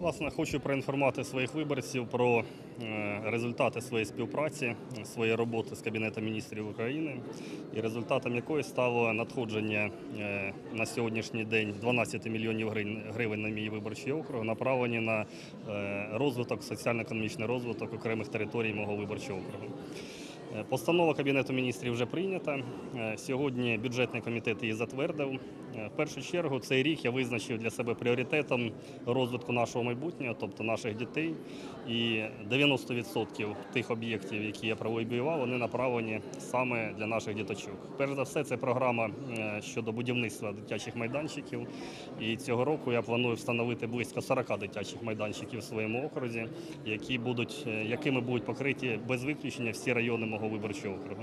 Власне, хочу проінформувати своїх виборців про е, результати своєї співпраці, своєї роботи з Кабінетом міністрів України, і результатом якої стало надходження е, на сьогоднішній день 12 мільйонів гривень- на мій виборчий округ, направлені на е, розвиток, соціально-економічний розвиток окремих територій мого виборчого округу. Е, Постанова Кабінету міністрів вже прийнята. Е, Сьогодні бюджетний комітет її затвердив. Е, В першу чергу цей рік я визначив для себе пріоритетом розвитку нашого майбутнього, тобто наших дітей. І 90% тих об'єктів, які я пробивав, вони направлені саме для наших діточок. Перш за все, це програма щодо будівництва дитячих майданчиків. І цього року я планую встановити близько 40 дитячих майданчиків в своєму окрузі, які будуть, якими будуть покриті без виключення всі райони мого виборчого округу.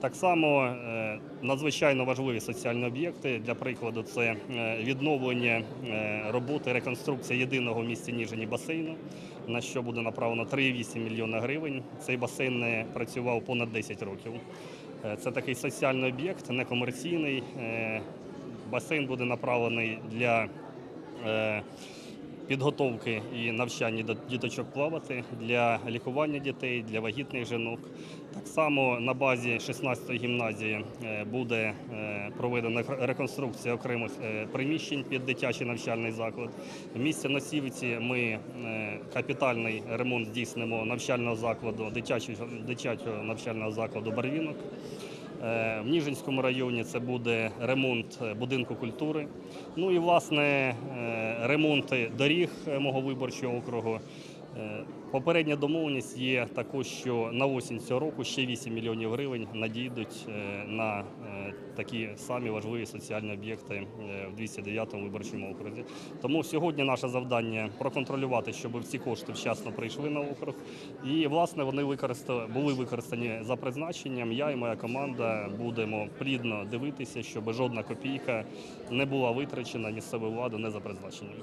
Так само е, надзвичайно важливі соціальні об'єкти. Для прикладу, це е, відновлення е, роботи, реконструкція єдиного в місті Ніжині басейну, на що буде направлено 3,8 мільйона гривень. Цей басейн не працював понад 10 років. Це такий соціальний об'єкт, некомерційний. Басейн буде направлений для підготовки і навчання діточок плавати, для лікування дітей, для вагітних жінок. Так само на базі 16-ї гімназії е, буде е, проведена реконструкція окремих е, приміщень під дитячий навчальний заклад. В місті Носівці ми капітальний ремонт здійснимо навчального закладу, дитячого, дитячого навчального закладу Барвінок. Е, В Ніжинському районі це буде ремонт е, будинку культури. Ну і власне е, ремонти доріг мого виборчого округу. Е, Попередня домовленість є також, що на осінь цього року ще 8 мільйонів гривень надійдуть е, на е, такі самі важливі соціальні об'єкти в 209-му виборчому окрузі. Тому сьогодні наше завдання проконтролювати, щоб ці кошти вчасно прийшли на округ. І власне вони були використані за призначенням. Я і моя команда будемо плідно дивитися, щоб жодна копійка не була витрачена місцевою владою не за призначенням.